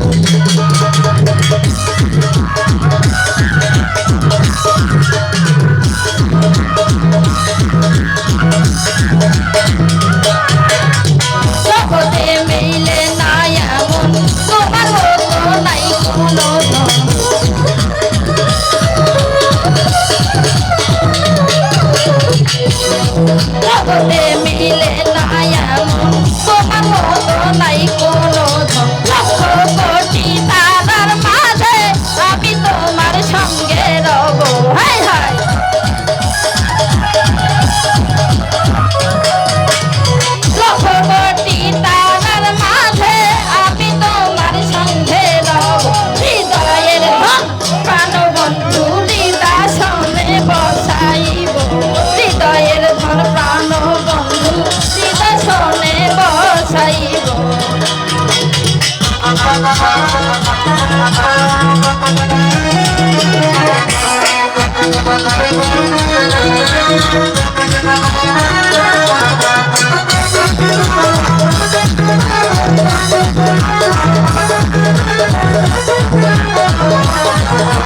Thank you. মনে মিলে না এমন তোমার মতো নাই কোনো লক্ষ্য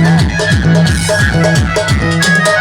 Thank you.